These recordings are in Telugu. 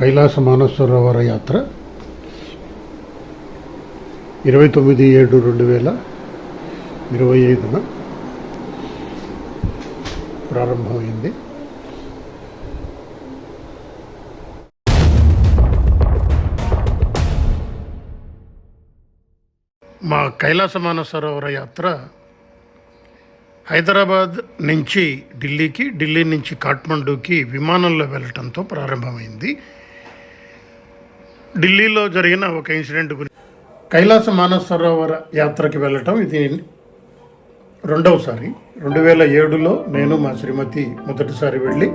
కైలాస మానసరోవర యాత్ర. ఇరవై తొమ్మిది ఏడు రెండు వేల ఇరవై ఐదున ప్రారంభమైంది. మా కైలాస మానసరోవర యాత్ర హైదరాబాద్ నుంచి ఢిల్లీకి ఢిల్లీ నుంచి కాఠ్మండూకి విమానంలో వెళ్ళటంతో ప్రారంభమైంది. ఢిల్లీలో జరిగిన ఒక ఇన్సిడెంట్ గురించి కైలాస మానస సరోవర యాత్రకి వెళ్ళటం ఇది రెండవసారి. రెండు వేల ఏడులో నేను మా శ్రీమతి మొదటిసారి వెళ్ళి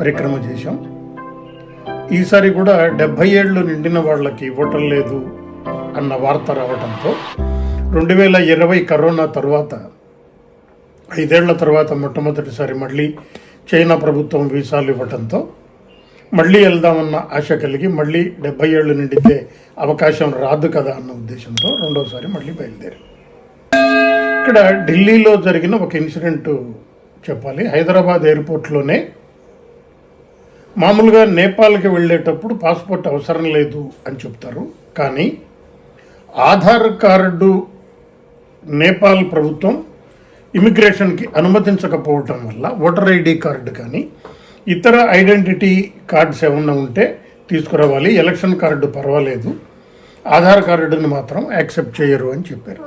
పరిక్రమ చేశాం. ఈసారి కూడా డెబ్భై ఏళ్ళు నిండిన వాళ్ళకి ఇవ్వటం లేదు అన్న వార్త రావడంతో రెండు వేల ఇరవై కరోనా తర్వాత ఐదేళ్ళ తర్వాత మొట్టమొదటిసారి మళ్ళీ చైనా ప్రభుత్వం వీసాలు ఇవ్వటంతో మళ్ళీ వెళ్దామన్న ఆశ కలిగి మళ్ళీ డెబ్బై ఏళ్ళు నిండితే అవకాశం రాదు కదా అన్న ఉద్దేశంతో రెండోసారి మళ్ళీ బయలుదేరి. ఇక్కడ ఢిల్లీలో జరిగిన ఒక ఇన్సిడెంట్ చెప్పాలి. హైదరాబాద్ ఎయిర్పోర్ట్లోనే మామూలుగా నేపాల్కి వెళ్ళేటప్పుడు పాస్పోర్ట్ అవసరం లేదు అని చెప్తారు. కానీ ఆధార్ కార్డు నేపాల్ ప్రభుత్వం ఇమిగ్రేషన్కి అనుమతించకపోవటం వల్ల ఓటర్ ఐడి కార్డు కానీ ఇతర ఐడెంటిటీ కార్డ్స్ ఏమన్నా ఉంటే తీసుకురావాలి. ఎలక్షన్ కార్డు పర్వాలేదు. ఆధార్ కార్డుని మాత్రం యాక్సెప్ట్ చేయరు అని చెప్పారు.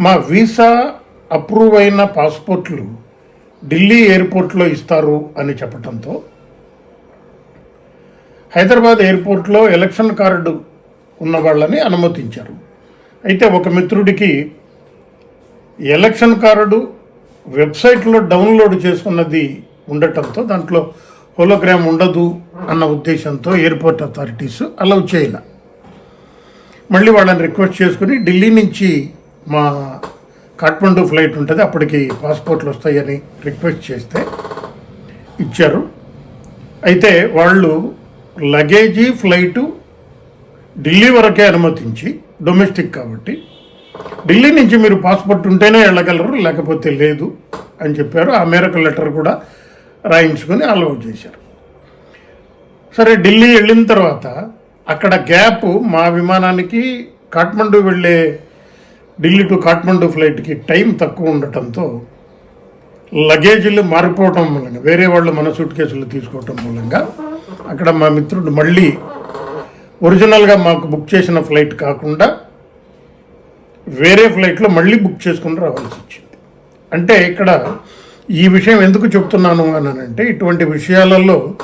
మా వీసా అప్రూవ్ అయిన పాస్పోర్ట్లు ఢిల్లీ ఎయిర్పోర్ట్లో ఇస్తారు అని చెప్పడంతో హైదరాబాద్ ఎయిర్పోర్ట్లో ఎలక్షన్ కార్డు ఉన్న వాళ్ళని అనుమతించారు. అయితే ఒక మిత్రుడికి ఎలక్షన్ కార్డు వెబ్సైట్లో డౌన్లోడ్ చేసుకున్నది ఉండటంతో దాంట్లో హోలోగ్రామ్ ఉండదు అన్న ఉద్దేశంతో ఎయిర్పోర్ట్ అథారిటీస్ అలౌ చేయాల. మళ్ళీ వాళ్ళని రిక్వెస్ట్ చేసుకుని ఢిల్లీ నుంచి మా కాఠ్మండూ ఫ్లైట్ ఉంటుంది అప్పటికి పాస్పోర్ట్లు వస్తాయని రిక్వెస్ట్ చేస్తే ఇచ్చారు. అయితే వాళ్ళు లగేజీ ఫ్లైటు ఢిల్లీ వరకే అనుమతించి డొమెస్టిక్ కాబట్టి ఢిల్లీ నుంచి మీరు పాస్పోర్ట్ ఉంటేనే వెళ్ళగలరు లేకపోతే లేదు అని చెప్పారు. ఆ మేరకు లెటర్ కూడా రాయించుకొని అలౌట్ చేశారు. సరే ఢిల్లీ వెళ్ళిన తర్వాత అక్కడ గ్యాప్ మా విమానానికి కాఠ్మండు వెళ్ళే ఢిల్లీ టు కాఠ్మండు ఫ్లైట్కి టైం తక్కువ ఉండటంతో లగేజీలు మారిపోవటం మూలంగా వేరే వాళ్ళు మన సూట్ కేసులు తీసుకోవటం మూలంగా అక్కడ మా మిత్రుడు మళ్ళీ ఒరిజినల్గా మాకు బుక్ చేసిన ఫ్లైట్ కాకుండా వేరే ఫ్లైట్లో మళ్ళీ బుక్ చేసుకుని రావాల్సి వచ్చింది. అంటే ఇక్కడ ఈ విషయం ఎందుకు చెప్తున్నాను అని అంటే ఇటువంటి విషయాలలో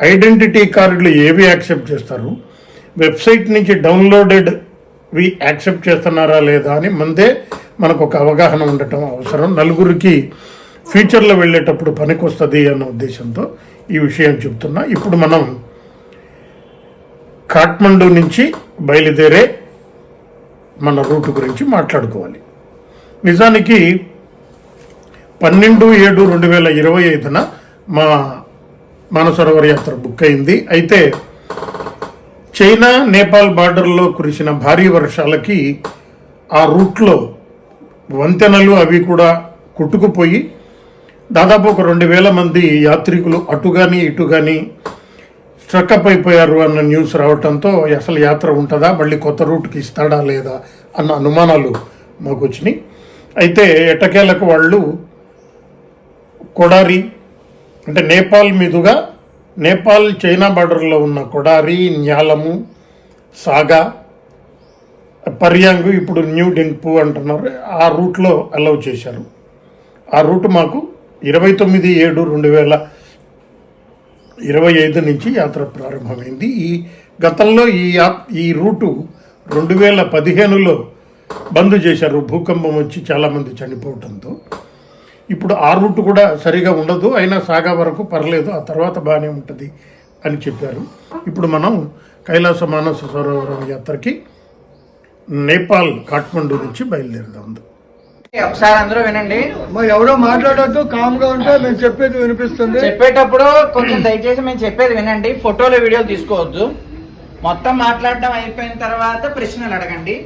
ఐడెంటిటీ కార్డులు ఏవి యాక్సెప్ట్ చేస్తారు? వెబ్సైట్ నుంచి డౌన్లోడెడ్ వి యాక్సెప్ట్ చేస్తున్నారా లేదా అని ముందే మనకు ఒక అవగాహన ఉండటం అవసరం. నలుగురికి ఫ్యూచర్లో వెళ్ళేటప్పుడు పనికొస్తుంది అన్న ఉద్దేశంతో ఈ విషయం చెప్తున్నా. ఇప్పుడు మనం కాఠ్మండూ నుంచి బయలుదేరే మన రూట్ గురించి మాట్లాడుకోవాలి. నిజానికి పన్నెండు ఏడు రెండు వేల ఇరవై ఐదున మా మానసరోవర్ యాత్ర బుక్ అయింది. అయితే చైనా నేపాల్ బార్డర్లో కురిసిన భారీ వర్షాలకి ఆ రూట్లో వంతెనలు అవి కూడా కొట్టుకుపోయి దాదాపు ఒక రెండు వేల మంది యాత్రికులు అటు కానీ ఇటు కానీ స్ట్రక్అప్ అయిపోయారు అన్న న్యూస్ రావడంతో అసలు యాత్ర ఉంటుందా మళ్ళీ కొత్త రూట్కి ఇస్తాడా లేదా అన్న అనుమానాలు మాకు వచ్చినాయి. అయితే ఎట్టకేలకు వాళ్ళు కొడారి అంటే నేపాల్ మీదుగా నేపాల్ చైనా బార్డర్లో ఉన్న కొడారి న్యాలము సాగా పర్యాంగు ఇప్పుడు న్యూ డెంగ్పు అంటున్నారు ఆ రూట్లో అలౌ చేశారు. ఆ రూట్ మాకు ఇరవై తొమ్మిది ఏడు రెండు వేల ఇరవై ఐదు నుంచి యాత్ర ప్రారంభమైంది. ఈ గతంలో ఈ యా ఈ రూటు రెండు వేల పదిహేనులో బంద్ చేశారు. భూకంపం వచ్చి చాలామంది చనిపోవడంతో ఇప్పుడు ఆ రూట్ కూడా సరిగా ఉండదు అయినా సాగా వరకు పర్లేదు ఆ తర్వాత బాగానే ఉంటుంది అని చెప్పారు. ఇప్పుడు మనం కైలాస మానస సరోవరం యాత్రకి నేపాల్ కాఠ్మండూ నుంచి బయలుదేరదాం. ఒకసారి అందరూ వినండి. మరి ఎవరో మాట్లాడొద్దు కామ్గా ఉంటే మేము చెప్పేది వినిపిస్తుంది. చెప్పేటప్పుడు కొంచెం దయచేసి మేము చెప్పేది వినండి ఫోటోలు వీడియోలు తీసుకోవద్దు. మొత్తం మాట్లాడడం అయిపోయిన తర్వాత ప్రశ్నలు అడగండి.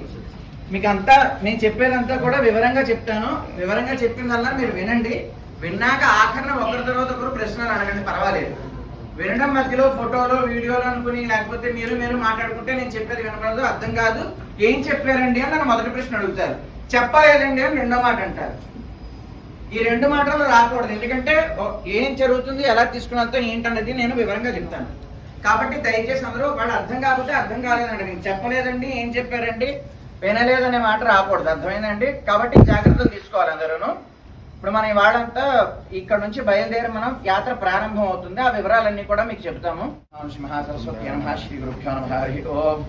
మీకు అంతా నేను చెప్పేదంతా కూడా వివరంగా చెప్తాను. వివరంగా చెప్పిందల్లా మీరు వినండి. విన్నాక ఆఖరణ ఒకరి తర్వాత ఒకరు ప్రశ్నలు అడగండి పర్వాలేదు. వినడం మధ్యలో ఫోటోలు వీడియోలు అనుకుని లేకపోతే మీరు మీరు మాట్లాడుకుంటే నేను చెప్పేది వినపడదు అర్థం కాదు. ఏం చెప్పారండి అని నన్ను మొదటి ప్రశ్న అడుగుతారు. చెప్పలేదండి అని రెండో మాట అంటారు. ఈ రెండు మాటలు రాకూడదు. ఎందుకంటే ఏం జరుగుతుంది ఎలా తీసుకున్నంత ఏంటన్నది నేను వివరంగా చెప్తాను. కాబట్టి దయచేసి అందరూ వాళ్ళు అర్థం కాకపోతే అర్థం కాలేదండి నేను చెప్పలేదండి ఏం చెప్పారండి? వినలేదనే మాట రాకూడదు. అర్థమైందండి? కాబట్టి జాగ్రత్తలు తీసుకోవాలి అందరూను. ఇప్పుడు మనం ఇవాళంతా ఇక్కడ నుంచి బయలుదేరి మనం యాత్ర ప్రారంభం అవుతుంది. ఆ వివరాలన్నీ కూడా మీకు చెప్తాము. ఓం శ్రీ మహాసరస్వతి నమః. శ్రీ గురుభ్యో నమః. హరి ఓం.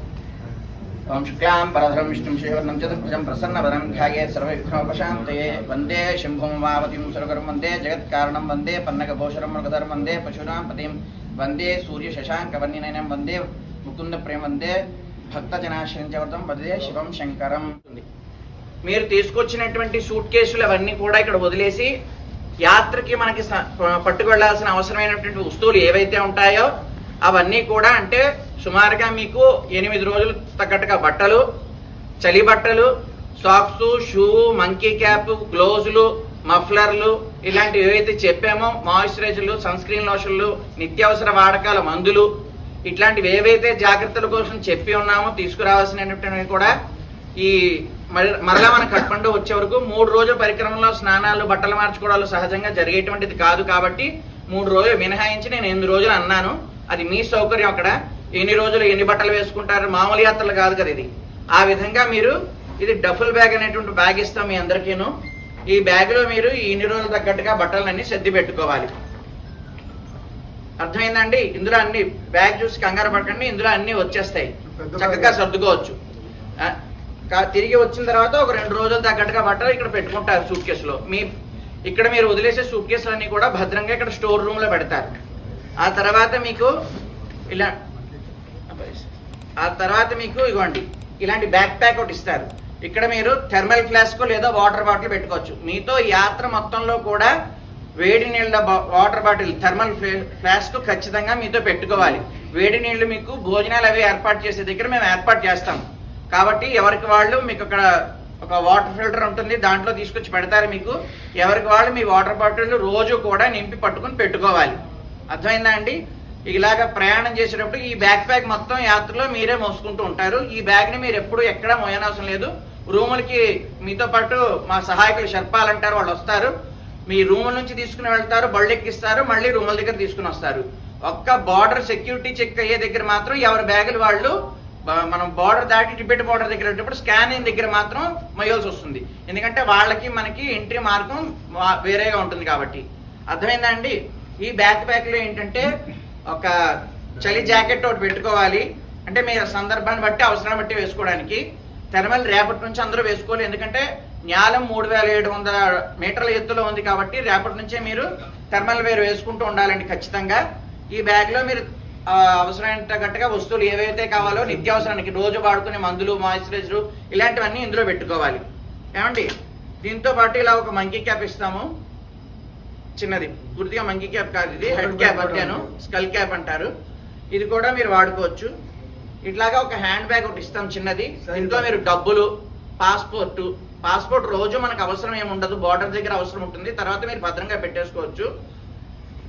ఓం శుక్లాం పరధరం విష్ణుం శివర్ణం చతుర్భుజం ప్రసన్నవదనం ధ్యాయే సర్వవిఘ్నోపశాంతయే వందే శంభుం వావతిం సురగరం వందే జగత్కారణం. వందే పన్నగభూషరం మృగధరం వందే పశునాం పతిం వందే సూర్య శశాంకవర్ణినయనం వందే ముకుంద ప్రేమ వందే భక్తజనాశ్రయించవతం వదిలే శివం శంకరం. మీరు తీసుకొచ్చినటువంటి సూట్ కేసులు అవన్నీ కూడా ఇక్కడ వదిలేసి యాత్రకి మనకి పట్టుకెళ్ళాల్సిన అవసరమైనటువంటి వస్తువులు ఏవైతే ఉంటాయో అవన్నీ కూడా అంటే సుమారుగా మీకు ఎనిమిది రోజులు తగ్గట్టుగా బట్టలు చలి బట్టలు సాక్స్ షూ మంకీ క్యాప్ గ్లోజులు మఫ్లర్లు ఇలాంటివి ఏవైతే చెప్పామో మాయిశ్చరైజర్లు సన్ స్క్రీన్ లోషన్లు నిత్యావసర వాడకాల మందులు ఇట్లాంటివి ఏవైతే జాగ్రత్తల కోసం చెప్పి ఉన్నామో తీసుకురావాల్సినటువంటివి కూడా ఈ మరలా మన కట్మండు వచ్చే వరకు మూడు రోజుల పరిక్రమలో స్నానాలు బట్టలు మార్చుకోవడాలు సహజంగా జరిగేటువంటిది కాదు కాబట్టి మూడు రోజులు మినహాయించి నేను ఎనిమిది రోజులు అన్నాను. అది మీ సౌకర్యం అక్కడ. ఎన్ని రోజులు ఎన్ని బట్టలు వేసుకుంటారు? మామూలు యాత్రలు కాదు కదా ఇది. ఆ విధంగా మీరు ఇది డఫుల్ బ్యాగ్ అనేటువంటి బ్యాగ్ ఇస్తాం మీ అందరికీను. ఈ బ్యాగ్లో మీరు ఎన్ని ఇన్ని రోజులు తగ్గట్టుగా బట్టలన్నీ సర్ది పెట్టుకోవాలి. అర్థమైందండి? ఇందులో అన్ని బ్యాగ్ చూసి కంగారు పడకండి ఇందులో అన్ని వచ్చేస్తాయి. చక్కగా. సర్దుకోవచ్చు. తిరిగి వచ్చిన తర్వాత ఒక రెండు రోజులు తగ్గట్టుగా బట్టలు ఇక్కడ పెట్టుకుంటారు సూట్ కేసులో మీ ఇక్కడ మీరు వదిలేసే సూట్ కేసులన్నీ కూడా భద్రంగా ఇక్కడ స్టోర్ రూమ్లో పెడతారు. ఆ తర్వాత మీకు ఇలా ఆ తర్వాత మీకు ఇగోండి ఇలాంటి బ్యాక్ ప్యాక్ ఒకటి ఇస్తారు. ఇక్కడ మీరు థెర్మల్ ఫ్లాస్క్ లేదా వాటర్ బాటిల్ పెట్టుకోవచ్చు. మీతో యాత్ర మొత్తంలో కూడా వేడి నీళ్ళ బా- వాటర్ బాటిల్ థర్మల్ ఫ్లాస్క్ ఖచ్చితంగా మీతో పెట్టుకోవాలి. వేడి నీళ్ళు మీకు భోజనాలు అవి ఏర్పాటు చేసే దగ్గర మేము ఏర్పాటు చేస్తాం. కాబట్టి ఎవరికి వాళ్ళు మీకు అక్కడ ఒక వాటర్ ఫిల్టర్ ఉంటుంది దాంట్లో తీసుకొచ్చి పెడతారు మీకు. ఎవరికి వాళ్ళు మీ వాటర్ బాటిల్ రోజు కూడా నింపి పట్టుకొని పెట్టుకోవాలి. అర్థమైందా అండి? ఇలాగ ప్రయాణం చేసేటప్పుడు ఈ బ్యాక్ ప్యాక్ మొత్తం యాత్రలో మీరే మోసుకుంటూ ఉంటారు. ఈ బ్యాగ్ని మీరు ఎప్పుడు ఎక్కడ మోయనవసరం లేదు. రూములకి మీతో పాటు మా సహాయకులు షర్పాలు అంటారు వాళ్ళు వస్తారు. మీ రూముల నుంచి తీసుకుని వెళ్తారు బళ్ళు ఎక్కిస్తారు మళ్ళీ రూముల దగ్గర తీసుకుని వస్తారు. ఒక్క బార్డర్ సెక్యూరిటీ చెక్ అయ్యే దగ్గర మాత్రం ఎవరి బ్యాగులు వాళ్ళు మనం బార్డర్ దాటి టిబెట్ బార్డర్ దగ్గర వెళ్ళేటప్పుడు స్కానింగ్ దగ్గర మాత్రం మొయ్యాల్సి వస్తుంది. ఎందుకంటే వాళ్ళకి మనకి ఎంట్రీ మార్గం వా- వేరేగా ఉంటుంది కాబట్టి. అర్థమైందా అండి ఈ బ్యాక్ ప్యాక్లో ఏంటంటే ఒక చలి జాకెట్ ఒకటి పెట్టుకోవాలి. అంటే మీ సందర్భాన్ని బట్టి అవసరాన్ని బట్టి వేసుకోవడానికి. థర్మల్ రేపటి నుంచి అందరూ వేసుకోవాలి. ఎందుకంటే న్యాలం మూడు వేల ఏడు వందల మీటర్ల ఎత్తులో ఉంది కాబట్టి రేపటి నుంచే మీరు థెర్మల్ వేర్ వేసుకుంటూ ఉండాలండి ఖచ్చితంగా. ఈ బ్యాగ్లో మీరు అవసరమైన గట్టుగా వస్తువులు ఏవైతే కావాలో నిత్యావసరానికి రోజు వాడుకునే మందులు మాయిశ్చరైజర్ ఇలాంటివన్నీ ఇందులో పెట్టుకోవాలి. ఏమండి? దీంతో పాటు ఇలా ఒక మంకీ క్యాప్ ఇస్తాము. చిన్నది. పూర్తిగా మంకీ క్యాప్ కాదు ఇది. హెడ్ క్యాప్ అంటాను. స్కల్ క్యాప్ అంటారు. ఇది కూడా మీరు వాడుకోవచ్చు. ఇట్లాగా ఒక హ్యాండ్ బ్యాగ్ ఒకటి ఇస్తాం చిన్నది. దీంట్లో మీరు డబ్బులు పాస్పోర్ట్ పాస్పోర్ట్ రోజు మనకు అవసరం ఏమి ఉండదు బార్డర్ దగ్గర అవసరం ఉంటుంది. తర్వాత మీరు భద్రంగా పెట్టేసుకోవచ్చు.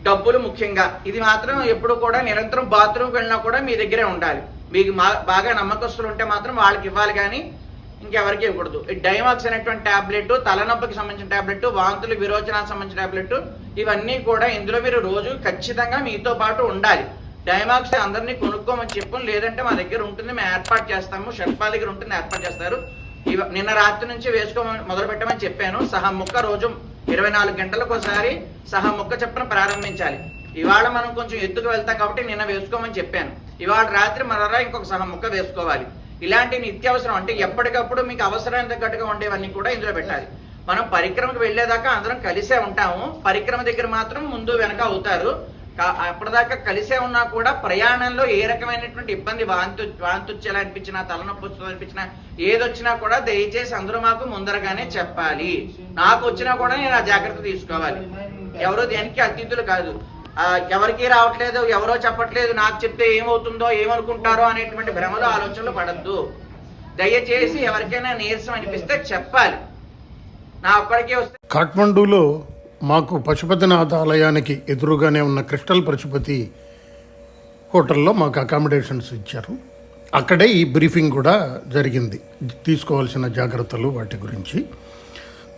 డబ్బులు ముఖ్యంగా. ఇది మాత్రం ఎప్పుడు కూడా నిరంతరం బాత్రూమ్కి వెళ్ళినా కూడా మీ దగ్గరే ఉండాలి. మీకు మా- బాగా నమ్మకస్తులు ఉంటే మాత్రం వాళ్ళకి ఇవ్వాలి కానీ ఇంకెవరికి ఇవ్వకూడదు. ఈ డైమాక్స్ అనేటువంటి టాబ్లెట్ తలనొప్పికి సంబంధించిన టాబ్లెట్ వాంతులు విరోచనానికి సంబంధించిన టాబ్లెట్ ఇవన్నీ కూడా ఇందులో మీరు రోజు ఖచ్చితంగా మీతో పాటు ఉండాలి. డైమాక్స్ అందరినీ కొనుక్కోమని చెప్పం లేదంటే మా దగ్గర ఉంటుంది మేము ఏర్పాటు చేస్తాము షర్పా దగ్గర ఉంటుంది ఏర్పాటు చేస్తారు. నిన్న రాత్రి నుంచి వేసుకోమని మొదలు పెట్టమని చెప్పాను. సహా ముక్క రోజు ఇరవై నాలుగు గంటలకు ఒకసారి సహా ముక్క చెప్పిన ప్రారంభించాలి. ఇవాళ మనం కొంచెం ఎత్తుకు వెళ్తాం కాబట్టి నిన్న వేసుకోమని చెప్పాను. ఇవాళ రాత్రి మరలా ఇంకొక సహా ముక్క వేసుకోవాలి. ఇలాంటి నిత్యావసరం అంటే ఎప్పటికప్పుడు మీకు అవసరానికి తగ్గట్టుగా ఉండేవన్నీ కూడా ఇందులో పెట్టాలి. మనం పరిక్రమకు వెళ్ళేదాకా అందరం కలిసే ఉంటాము. పరిక్రమ దగ్గర మాత్రం ముందు వెనక అవుతారు. అప్పటిదాకా కలిసే ఉన్నా కూడా ప్రయాణంలో ఏ రకమైనటువంటి ఇబ్బంది వాంతి వాంతి వచ్చేలా అనిపించినా తలనొప్పి వస్తుంది అనిపించినా ఏదొచ్చినా కూడా దయచేసి అందరూ మాకు ముందరగానే చెప్పాలి. నాకు వచ్చినా కూడా నేను ఆ జాగ్రత్త తీసుకోవాలి. ఎవరో దేనికి అతిథులు కాదు. ఎవరికి రావట్లేదు ఎవరో చెప్పట్లేదు నాకు చెప్తే ఏమవుతుందో ఏమనుకుంటారో అనేటువంటి భ్రమలో ఆలోచనలు పడద్దు. దయచేసి ఎవరికైనా నీరసం అనిపిస్తే చెప్పాలి. నా ఒక్కడికే వస్తే కాఠ్మండూలో మాకు పశుపతినాథ ఆలయానికి ఎదురుగానే ఉన్న క్రిస్టల్ పశుపతి హోటల్లో మాకు అకామిడేషన్స్ ఇచ్చారు. అక్కడే ఈ బ్రీఫింగ్ కూడా జరిగింది. తీసుకోవాల్సిన జాగ్రత్తలు వాటి గురించి.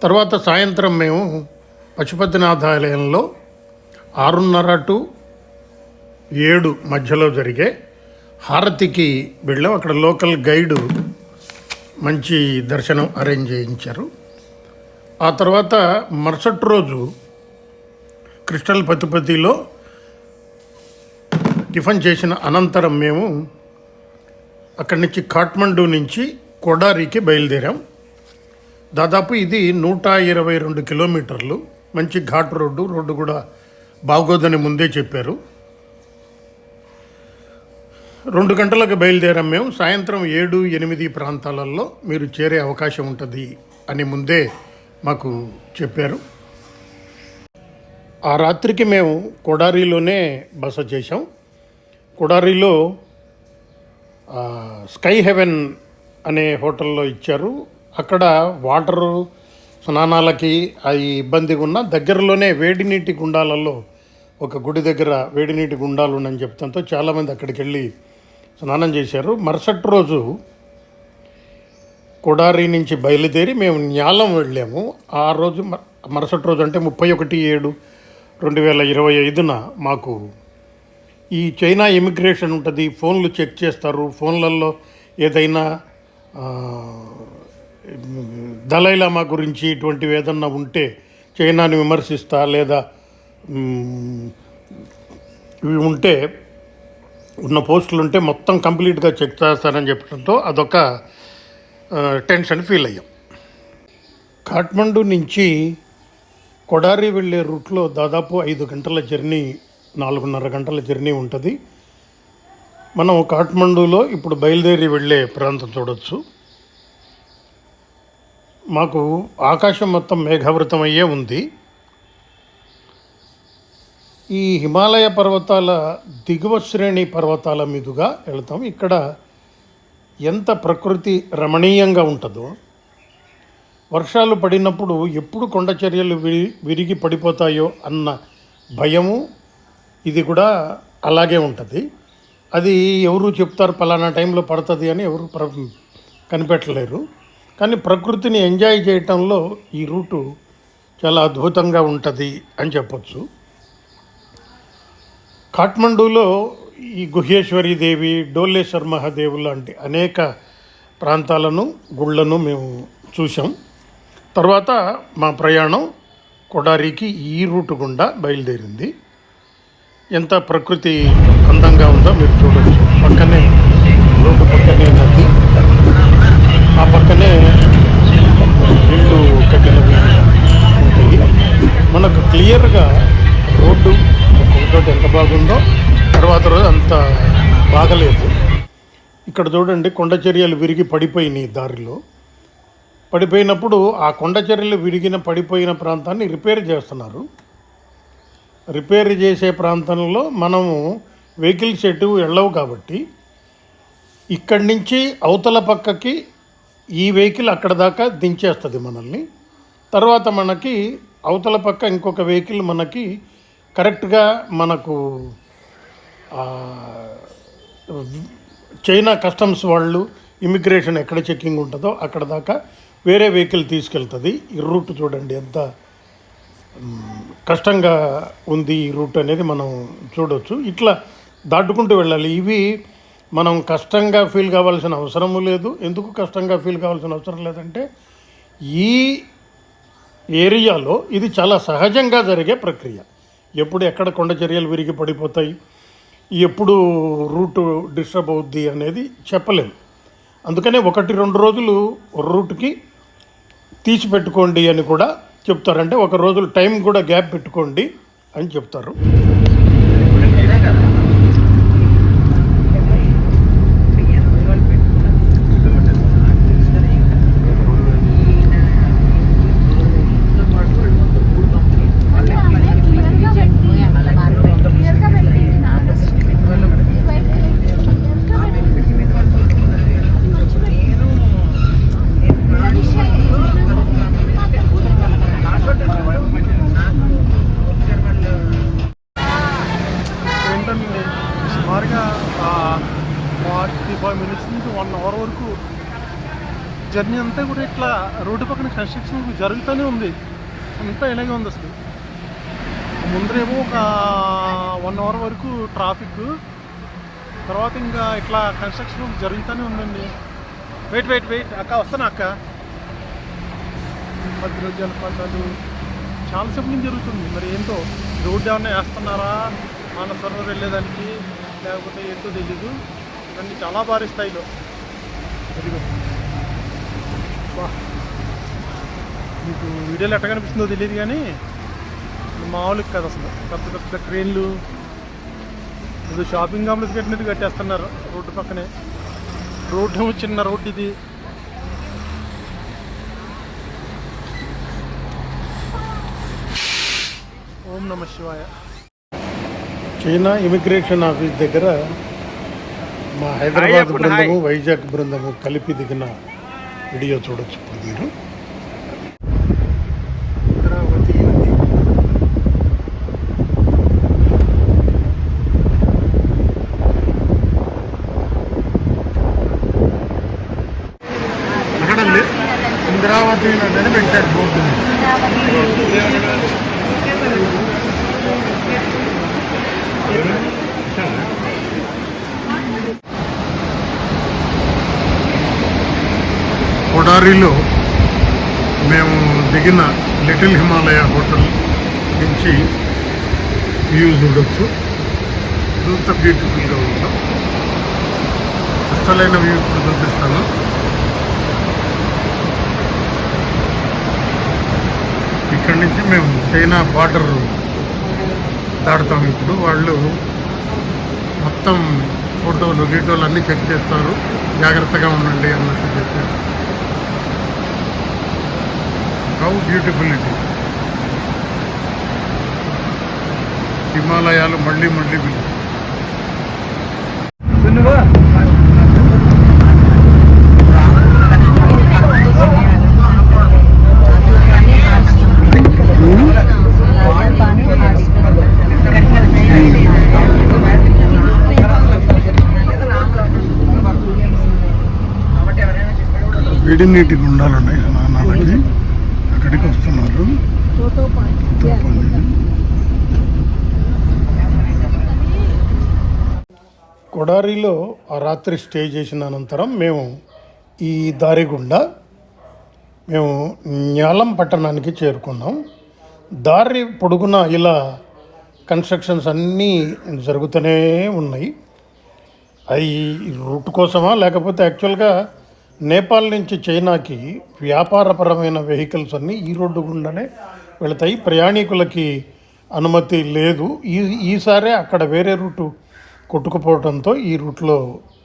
తర్వాత సాయంత్రం మేము పశుపతినాథాలయంలో ఆరున్నర టు ఏడు మధ్యలో జరిగే హారతికి వెళ్ళాం. అక్కడ లోకల్ గైడు మంచి దర్శనం అరేంజ్ చేయించారు. ఆ తర్వాత మరుసటి రోజు క్రిస్టల్ పతిపతిలో టిఫిన్ చేసిన అనంతరం మేము అక్కడి నుంచి కాఠ్మండూ నుంచి కొడారికి బయలుదేరాం. దాదాపు ఇది నూట ఇరవై రెండు కిలోమీటర్లు. మంచి ఘాట్ రోడ్డు రోడ్డు కూడా బాగోదని ముందే చెప్పారు. రెండు గంటలకు బయలుదేరాం మేము. సాయంత్రం ఏడు ఎనిమిది ప్రాంతాలలో మీరు చేరే అవకాశం ఉంటుంది అని ముందే మాకు చెప్పారు. ఆ రాత్రికి మేము కొడారిలోనే బస చేశాం. కొడారిలో స్కై హెవెన్ అనే హోటల్లో ఇచ్చారు. అక్కడ వాటరు స్నానాలకి అది ఇబ్బందిగా ఉన్న దగ్గరలోనే వేడి నీటి గుండాలలో ఒక గుడి దగ్గర వేడి నీటి గుండాలు ఉన్నాయని చెప్తంతో చాలామంది అక్కడికి వెళ్ళి స్నానం చేశారు. మరుసటి రోజు కొడారి నుంచి బయలుదేరి మేము న్యాలం వెళ్ళాము. ఆ రోజు మ- మరుసటి రోజు అంటే ముప్పై ఒకటి ఏడు రెండు వేల ఇరవై ఐదున మాకు ఈ చైనా ఇమిగ్రేషన్ ఉంటుంది ఫోన్లు చెక్ చేస్తారు ఫోన్లలో ఏదైనా దలైలామా గురించి ఇటువంటివి ఏదన్నా ఉంటే చైనాని విమర్శిస్తా లేదా ఇవి ఉంటే ఉన్న పోస్టులు ఉంటే మొత్తం కంప్లీట్గా చెక్ చేస్తారని చెప్పడంతో అదొక టెన్షన్ ఫీల్ అయ్యాం. కాఠ్మండు నుంచి కొడారి వెళ్ళే రూట్లో దాదాపు ఐదు గంటల జర్నీ నాలుగున్నర గంటల జర్నీ ఉంటుంది. మనం కాఠ్మండూలో ఇప్పుడు బయలుదేరి వెళ్ళే ప్రాంతం చూడవచ్చు మాకు ఆకాశం మొత్తం మేఘావృతం అయ్యే ఉంది. ఈ హిమాలయ పర్వతాల దిగువ శ్రేణి పర్వతాల మీదుగా వెళ్తాం. ఇక్కడ ఎంత ప్రకృతి రమణీయంగా ఉంటుందో వర్షాలు పడినప్పుడు ఎప్పుడు కొండ చర్యలు విరి విరిగి పడిపోతాయో అన్న భయము ఇది కూడా అలాగే ఉంటుంది. అది ఎవరు చెప్తారు పలానా టైంలో పడుతుంది అని ఎవరు ప్ర కనిపెట్టలేరు. కానీ ప్రకృతిని ఎంజాయ్ చేయటంలో ఈ రూటు చాలా అద్భుతంగా ఉంటుంది అని చెప్పొచ్చు. కాఠ్మండూలో ఈ గుహేశ్వరి దేవి డోలేశ్వర మహాదేవులు లాంటి అనేక ప్రాంతాలను గుళ్ళను మేము చూసాం తర్వాత మా ప్రయాణం కొడారికి ఈ రూటు గుండా బయలుదేరింది. ఎంత ప్రకృతి అందంగా ఉందో మీరు చూడవచ్చు పక్కనే రోడ్డు పక్కనే నది. ఆ పక్కనే ఇల్లు కట్టినవి ఉంటాయి. మనకు క్లియర్గా రోడ్డు ఒక్కొక్కటి ఎంత బాగుందో తర్వాత రోజు అంత బాగలేదు. ఇక్కడ చూడండి కొండ చర్యలు విరిగి పడిపోయినాయి దారిలో. పడిపోయినప్పుడు ఆ కొండ చర్యలు విరిగిన పడిపోయిన ప్రాంతాన్ని రిపేర్ చేస్తున్నారు. రిపేర్ చేసే ప్రాంతంలో మనము వెహికల్స్ ఎటు వెళ్ళవు కాబట్టి ఇక్కడి నుంచి అవతల పక్కకి ఈ వెహికల్ అక్కడ దాకా దించేస్తుంది మనల్ని. తర్వాత మనకి అవతల పక్క ఇంకొక వెహికల్ మనకి కరెక్ట్గా మనకు చైనా కస్టమ్స్ వాళ్ళు ఇమిగ్రేషన్ ఎక్కడ చెక్కింగ్ ఉంటుందో అక్కడ దాకా వేరే వెహికల్ తీసుకెళ్తుంది. ఈ రూట్ చూడండి ఎంత కష్టంగా ఉంది ఈ రూట్ అనేది మనం చూడవచ్చు ఇట్లా దాటుకుంటూ వెళ్ళాలి. ఇవి మనం కష్టంగా ఫీల్ కావాల్సిన అవసరము లేదు. ఎందుకు కష్టంగా ఫీల్ కావాల్సిన అవసరం లేదంటే ఈ ఏరియాలో ఇది చాలా సహజంగా జరిగే ప్రక్రియ. ఎప్పుడు ఎక్కడ కొండ చర్యలు విరిగి పడిపోతాయి ఎప్పుడు రూటు డిస్టర్బ్ అవుద్ది అనేది చెప్పలేము. అందుకనే ఒకటి రెండు రోజులు రూట్కి తీసి పెట్టుకోండి అని కూడా చెప్తారంటే ఒక రోజులు టైం కూడా గ్యాప్ పెట్టుకోండి అని చెప్తారు. రోడ్డు పక్కన కన్స్ట్రక్షన్ జరుగుతూనే ఉంది. అంతా ఇలాగే ఉంది అసలు. ముందరేమో ఒక వన్ అవర్ వరకు ట్రాఫిక్. తర్వాత ఇంకా ఇట్లా కన్స్ట్రక్షన్ జరుగుతూనే ఉందండి. Wait wait wait. అక్క వస్తాను అక్క. మధ్యలో జలపాతాలు. చాలాసేపు నుంచి జరుగుతుంది. మరి ఏంటో? రోడ్డు ఏమన్నా వేస్తున్నారా? మన సర్వర్ వెళ్ళేదానికి? లేకపోతే ఏంటో తెలీదు. ఇవన్నీ చాలా భారీ స్థాయిలో. ఇదిగో. మీకు వీడియోలో ఎట్ట కనిపిస్తుందో తెలియదు కానీ మామూలుగా కాదు అసలు. పెద్ద పెద్ద క్రేన్లు ఏదో షాపింగ్ కాంప్లెక్స్ కట్టినట్టు కట్టేస్తున్నారు రోడ్డు పక్కనే. రోడ్డు చిన్న రోడ్డు ఇది. ఓం నమ శివాయ. చైనా ఇమిగ్రేషన్ ఆఫీస్ దగ్గర మా హైదరాబాద్ బృందము వైజాగ్ బృందము కలిపి దిగిన వీడియో చూడొచ్చు ఇప్పుడు మీరు ఇంద్రావతి నది అక్కడ లే- ఇంద్రావతి నది అని పెట్టారు బోర్డు లారీలో మేము దిగిన లిటిల్ హిమాలయ హోటల్ నుంచి వ్యూ చూడొచ్చు. ఎంత బ్యూటిఫుల్గా ఉందో. అసలైన వ్యూ ఇప్పుడు చూపిస్తాను. ఇక్కడి నుంచి మేము చైనా బార్డర్ దాటుతాం ఇప్పుడు. వాళ్ళు మొత్తం ఫోటోలు గీటోలు అన్నీ చెక్ చేస్తారు. జాగ్రత్తగా ఉండండి అన్నట్టు చెప్పారు. How beautiful it is. హిమాలయాలు మళ్ళీ మళ్ళీ పిలుస్తాయి వేడి నీటికి ఉండాలండి స్నానాలకి అక్కడికి వస్తున్నారు తోపాలి. ఎడారిలో ఆ రాత్రి స్టే చేసిన అనంతరం మేము ఈ దారి గుండా మేము న్యాలం పట్టణానికి చేరుకున్నాం. దారి పొడుగున ఇలా కన్స్ట్రక్షన్స్ అన్నీ జరుగుతూనే ఉన్నాయి. అవి రూట్ కోసమా లేకపోతే యాక్చువల్గా నేపాల్ నుంచి చైనాకి వ్యాపారపరమైన వెహికల్స్ అన్నీ ఈ రోడ్డు గుండానే వెళతాయి. ప్రయాణికులకి అనుమతి లేదు. ఈ ఈసారే అక్కడ వేరే రూటు కొట్టుకుపోవడంతో ఈ రూట్లో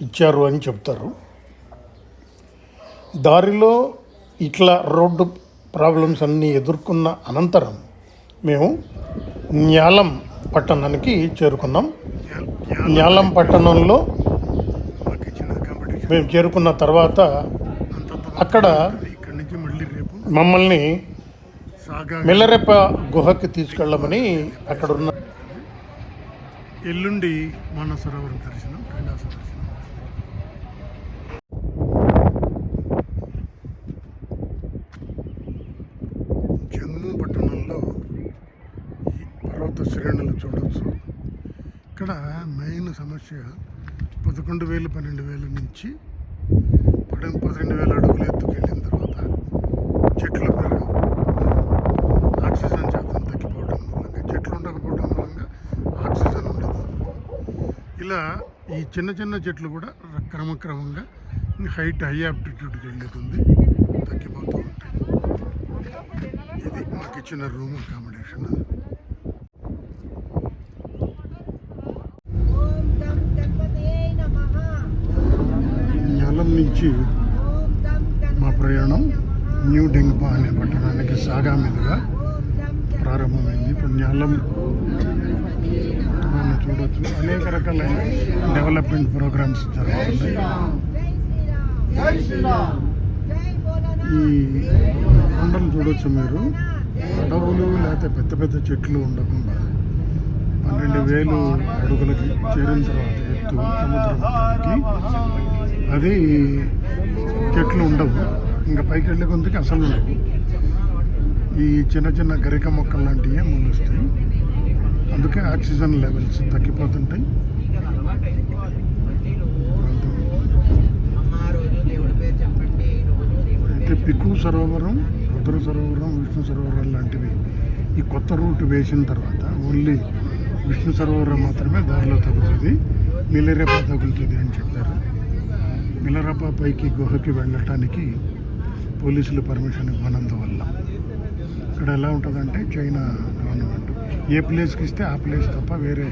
ఇచ్చారు అని చెప్తారు. దారిలో ఇట్లా రోడ్డు ప్రాబ్లమ్స్ అన్నీ ఎదుర్కొన్న అనంతరం మేము న్యాలం పట్టణానికి చేరుకున్నాం. న్యాలం పట్టణంలో మేము చేరుకున్న తర్వాత అక్కడ మమ్మల్ని మిల్లరెప్ప గుహకి తీసుకెళ్ళమని అక్కడ ఎల్లుండి మానసరోవరం దర్శనం కైలాస దర్శనం. జమ్మూ పట్టణంలో ఈ పర్వత శ్రేణులు చూడవచ్చు ఇక్కడ మెయిన్ సమస్య పదకొండు వేలు పన్నెండు వేల నుంచి పన్నెండు పన్నెండు వేల అడుగులు ఎత్తుకెళ్ళిన తర్వాత చెట్లు పెరగవు ఆక్సిజన్ శాతం తగ్గిపోవడం మూలంగా చెట్లు ఉండకపోవడం మూలంగా ఆక్సిజన్ ఉండదు ఇలా ఈ చిన్న చిన్న చెట్లు కూడా క్రమక్రమంగా హైట్ హై ఆప్టిట్యూడ్కి వెళ్ళేది తగ్గిపోతూ ఉంటాయి. ఇది మాకు ఇచ్చిన రూమ్ అకామిడేషన్ ఓం గం గణపతే నమః న్యాలం నుంచి ఓం గం మా ప్రయాణం న్యూ డెంగ్పా అనే పట్టణానికి సాగా మీదుగా ఓం గం ప్రారంభమైంది ఇప్పుడు న్యాలం పట్టణాన్ని చూడొచ్చు అనేక డెవలప్మెంట్ ప్రోగ్రామ్స్ జరుగుతున్నాయి. ఈ కొండలు చూడొచ్చు మీరు. అడవులు లేకపోతే పెద్ద పెద్ద చెట్లు ఉండకుండా పన్నెండు వేలు అడుగులకి చేరిన తర్వాత ఎత్తు సముద్రం అది చెట్లు ఉండవు. ఇంకా పైకి వెళ్ళే కొందుకు అసలు ఉండవు. ఈ చిన్న చిన్న గరిక మొక్కలు లాంటివి మొలుస్తాయి. అందుకే ఆక్సిజన్ లెవెల్స్ తగ్గిపోతుంటాయి. అయితే పికు సరోవరం రుద్ర సరోవరం విష్ణు సరోవరం లాంటివి. ఈ కొత్త రూట్ వేసిన తర్వాత ఓన్లీ విష్ణు సరోవరం మాత్రమే దారిలో తగ్గుతుంది మిలరేప తగులుతుంది అని చెప్పారు. మిలరేప పైకి గుహకి వెళ్ళటానికి పోలీసులు పర్మిషన్ ఇవ్వనందువల్ల. ఇక్కడ ఎలా ఉంటుందంటే చైనా గవర్నమెంట్ ఏ ప్లేస్కి ఇస్తే ఆ ప్లేస్ తప్ప వేరే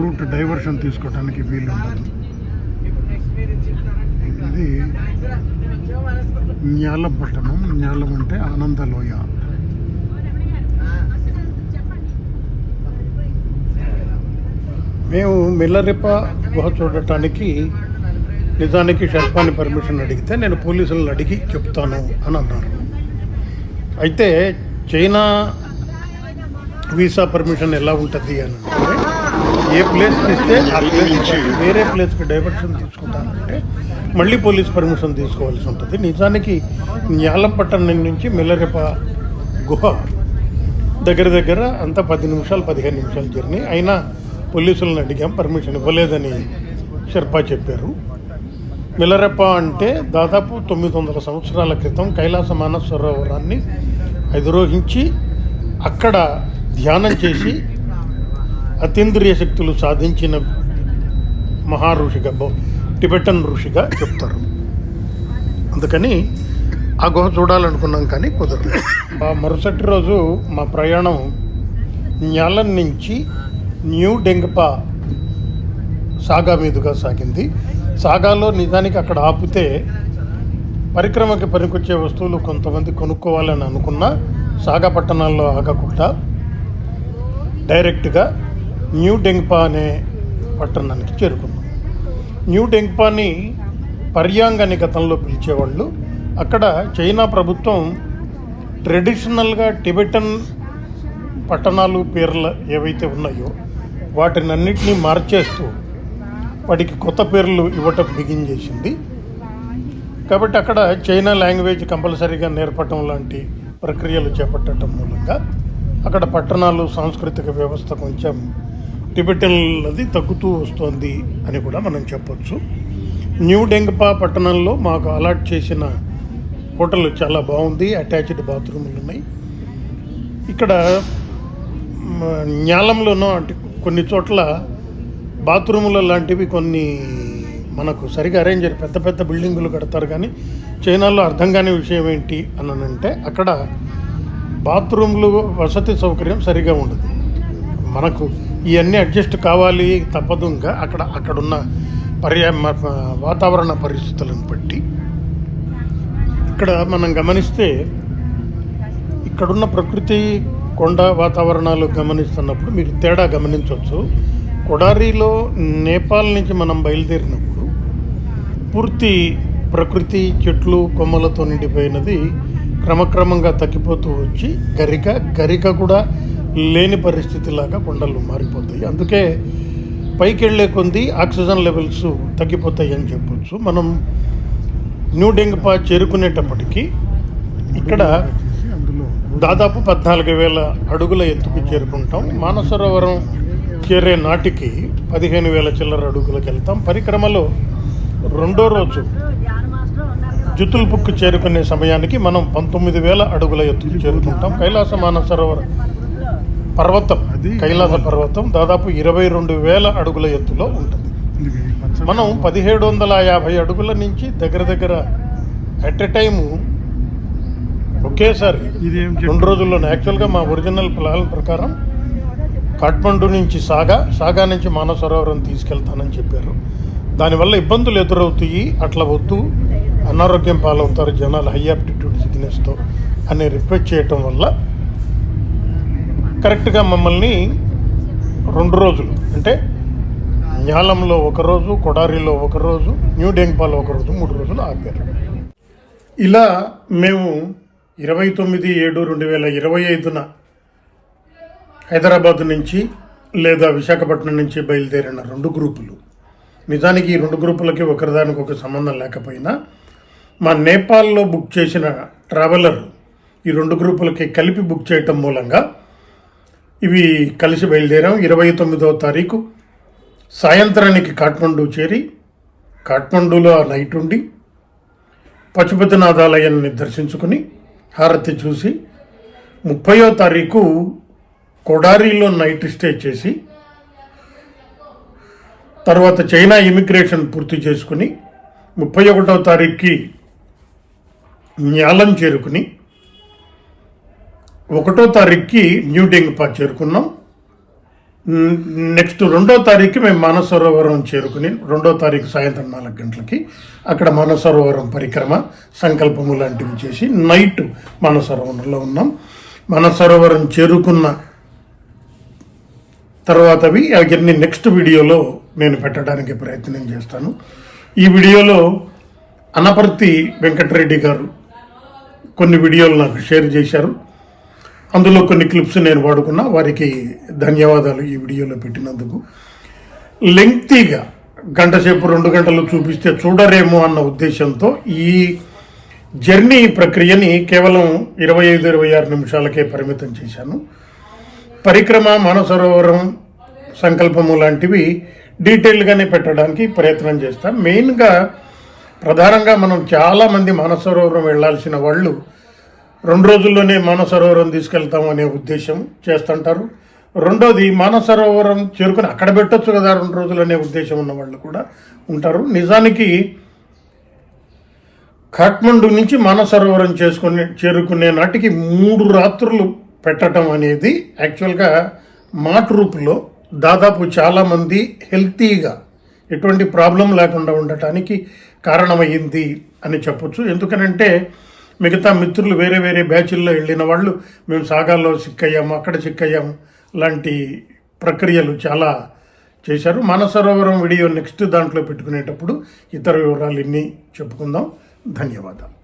రూట్ డైవర్షన్ తీసుకోవడానికి వీలు ఉండదు ఇది న్యాలపట్టణం న్యాలం అంటే ఆనందలోయ మేము మిల్లరిప్ప గుహ చూడటానికి నిజానికి షర్పాని పర్మిషన్ అడిగితే నేను పోలీసులను అడిగి చెప్తాను అని అన్నారు. అయితే చైనా వీసా పర్మిషన్ ఎలా ఉంటుంది అని అంటే ఏ ప్లేస్కి ఇస్తే ఆ ప్లేస్ వేరే ప్లేస్కి డైవర్షన్ తీసుకుంటానంటే మళ్ళీ పోలీస్ పర్మిషన్ తీసుకోవాల్సి ఉంటుంది. నిజానికి న్యాలంపట్టణం నుంచి మిల్లరెప గుహ దగ్గర దగ్గర అంతా పది నిమిషాలు పదిహేను నిమిషాలు జర్నీ. అయినా పోలీసులను అడిగాం పర్మిషన్ ఇవ్వలేదని షర్పా చెప్పారు. మిలరెప్ప అంటే దాదాపు తొమ్మిది వందల సంవత్సరాల క్రితం కైలాస మానస సరోవరాన్ని అధిరోహించి అక్కడ ధ్యానం చేసి అతీంద్రియ శక్తులు సాధించిన మహా ఋషిగా టిబెటన్ ఋషిగా చెప్తారు. అందుకని ఆ గుహ చూడాలనుకున్నాం కానీ కుదరలేదు. ఆ మరుసటి రోజు మా ప్రయాణం న్యాలం నుంచి న్యూ డెంగపా సాగా మీదుగా సాగింది. సాగాలో నిజానికి అక్కడ ఆపితే పరిక్రమకి పనికొచ్చే వస్తువులు కొంతమంది కొనుక్కోవాలని అనుకున్నా సాగా పట్టణాల్లో ఆగకుండా డైరెక్ట్గా న్యూ డెంగ్పా అనే పట్టణానికి చేరుకున్నాం. న్యూ డెంగ్పాని పర్యాంగ్ అనే గతంలో పిలిచేవాళ్ళు. అక్కడ చైనా ప్రభుత్వం ట్రెడిషనల్గా టిబెటన్ పట్టణాలు పేర్లు ఏవైతే ఉన్నాయో వాటినన్నిటినీ మార్చేస్తూ వాటికి కొత్త పేర్లు ఇవ్వటం బిగించేసింది. కాబట్టి అక్కడ చైనా లాంగ్వేజ్ కంపల్సరీగా నేర్పటం లాంటి ప్రక్రియలు చేపట్టడం మూలంగా అక్కడ పట్టణాలు సాంస్కృతిక వ్యవస్థ కొంచెం టిబెటన్లది తగ్గుతూ వస్తోంది అని కూడా మనం చెప్పొచ్చు. న్యూ డెంగపా పట్టణంలో మాకు అలాట్ చేసిన హోటల్ చాలా బాగుంది. అటాచ్డ్ బాత్రూములు ఉన్నాయి. ఇక్కడ మ, న్యాలంలోనూ అంటే కొన్ని చోట్ల బాత్రూముల లాంటివి కొన్ని మనకు సరిగా అరేంజ్ పెద్ద పెద్ద బిల్డింగులు కడతారు కానీ చైనాలో అర్థం కాని విషయం ఏంటి అని అంటే అక్కడ బాత్రూమ్లు వసతి సౌకర్యం సరిగా ఉండదు. మనకు ఇవన్నీ అడ్జస్ట్ కావాలి తప్పదు ఇంకా. అక్కడ అక్కడున్న పర్యా మ- వాతావరణ పరిస్థితులను బట్టి. ఇక్కడ మనం గమనిస్తే ఇక్కడున్న ప్రకృతి కొండ వాతావరణాలు గమనిస్తున్నప్పుడు మీరు తేడా గమనించవచ్చు. కొడారిలో నేపాల్ నుంచి మనం బయలుదేరినప్పుడు పూర్తి ప్రకృతి చెట్లు కొమ్మలతో నిండిపోయినది క్రమక్రమంగా తగ్గిపోతూ వచ్చి గరిక గరిక కూడా లేని పరిస్థితిలాగా కొండలు మారిపోతాయి. అందుకే పైకి వెళ్ళే కొంది ఆక్సిజన్ లెవెల్స్ తగ్గిపోతాయి అని చెప్పొచ్చు. మనం న్యూ డెంగ్పా చేరుకునేటప్పటికీ ఇక్కడ దాదాపు పద్నాలుగు వేల అడుగుల ఎత్తుకు చేరుకుంటాం. మానసరోవరం చేరే నాటికి పదిహేను వేల చిల్లర అడుగులకు వెళ్తాం. పరిక్రమలో రెండో రోజు జుతుల్పుక్కు చేరుకునే సమయానికి మనం పంతొమ్మిది వేల అడుగుల ఎత్తుకు చేరుకుంటాం. కైలాస మానసరోవర పర్వతం కైలాస పర్వతం. దాదాపు ఇరవై రెండు వేల అడుగుల ఎత్తులో ఉంటుంది. మనం పదిహేడు వందల యాభై అడుగుల నుంచి దగ్గర దగ్గర అట్ ఎ టైము ఒకేసారి ఇదేం రెండు రోజుల్లోనే. యాక్చువల్గా మా ఒరిజినల్ ప్లాన్ ప్రకారం కాఠ్మండు నుంచి సాగా సాగా నుంచి మానసరోవరం తీసుకెళ్తానని చెప్పారు. దానివల్ల ఇబ్బందులు ఎదురవుతాయి. అట్లా వద్దు. అనారోగ్యం పాలవుతారు జనాలు హై ఆప్టిట్యూడ్ సిగ్నెస్తో అని రిక్వెస్ట్ చేయటం వల్ల కరెక్ట్గా మమ్మల్ని రెండు రోజులు అంటే న్యాలంలో ఒక రోజు కొడారిలో ఒకరోజు న్యూ డెంగ్పాలో ఒక రోజు మూడు రోజులు ఆపారు. ఇలా మేము ఇరవై తొమ్మిది ఏడు రెండు వేల ఇరవై ఐదున హైదరాబాద్ నుంచి లేదా విశాఖపట్నం నుంచి బయలుదేరిన రెండు గ్రూపులు నిజానికి ఈ రెండు గ్రూపులకి ఒకరిదానికి ఒక సంబంధం లేకపోయినా మా నేపాల్లో బుక్ చేసిన ట్రావెలర్ ఈ రెండు గ్రూపులకి కలిపి బుక్ చేయటం మూలంగా ఇవి కలిసి బయలుదేరాం. ఇరవై తొమ్మిదవ తారీఖు సాయంత్రానికి కాఠ్మండూ చేరి కాఠ్మండూలో ఆ నైట్ ఉండి పశుపతినాథాలయాన్ని దర్శించుకుని హారతి చూసి ముప్పయో తారీఖు కొడారిలో నైట్ స్టే చేసి తర్వాత చైనా ఇమిగ్రేషన్ పూర్తి చేసుకుని ముప్పై ఒకటో తారీఖుకి న్యాలం చేరుకుని ఒకటో తారీఖుకి న్యూ డెంగ్పా చేరుకున్నాం. నెక్స్ట్ రెండో తారీఖుకి మేము మానసరోవరం చేరుకుని రెండో తారీఖు సాయంత్రం నాలుగు గంటలకి అక్కడ మానసరోవరం పరిక్రమ సంకల్పము లాంటివి చేసి నైట్ మానసరోవరంలో ఉన్నాం. మానసరోవరం చేరుకున్న తర్వాతవి అవన్నీ నెక్స్ట్ వీడియోలో నేను పెట్టడానికి ప్రయత్నం చేస్తాను. ఈ వీడియోలో అనపర్తి వెంకటరెడ్డి గారు కొన్ని వీడియోలు నాకు షేర్ చేశారు. అందులో కొన్ని క్లిప్స్ నేను వాడుకున్నా. వారికి ధన్యవాదాలు ఈ వీడియోలో పెట్టినందుకు. లెంగ్తీగా గంట సేపు రెండు గంటలు చూపిస్తే చూడరేమో అన్న ఉద్దేశంతో ఈ జర్నీ ప్రక్రియని కేవలం ఇరవై ఐదు ఇరవై ఆరు నిమిషాలకే పరిమితం చేశాను. పరిక్రమ మానసరోవరం సంకల్పము లాంటివి డీటెయిల్గానే పెట్టడానికి ప్రయత్నం చేస్తాం. మెయిన్గా ప్రధానంగా మనం చాలామంది మానసరోవరం వెళ్ళాల్సిన వాళ్ళు రెండు రోజుల్లోనే మానసరోవరం తీసుకెళ్తాం అనే ఉద్దేశం చేస్తుంటారు. రెండోది మానసరోవరం చేరుకుని అక్కడ పెట్టొచ్చు కదా రెండు రోజులు అనే ఉద్దేశం ఉన్న వాళ్ళు కూడా ఉంటారు. నిజానికి ఖాట్మండు నుంచి మానసరోవరం చేసుకుని చేరుకునే నాటికి మూడు రాత్రులు పెట్టడం అనేది యాక్చువల్గా మా ట్రూప్లో దాదాపు చాలామంది హెల్తీగా ఎటువంటి ప్రాబ్లం లేకుండా ఉండటానికి కారణమైంది అని చెప్పొచ్చు. ఎందుకనంటే మిగతా మిత్రులు వేరే వేరే బ్యాచుల్లో వెళ్ళిన వాళ్ళు మేము సాగాల్లో సిక్కయ్యాము అక్కడ సిక్కయ్యాము. లాంటి ప్రక్రియలు చాలా చేశారు. మానసరోవరం వీడియో నెక్స్ట్ దాంట్లో పెట్టుకునేటప్పుడు ఇతర వివరాలు ఇన్ని చెప్పుకుందాం. ధన్యవాదాలు.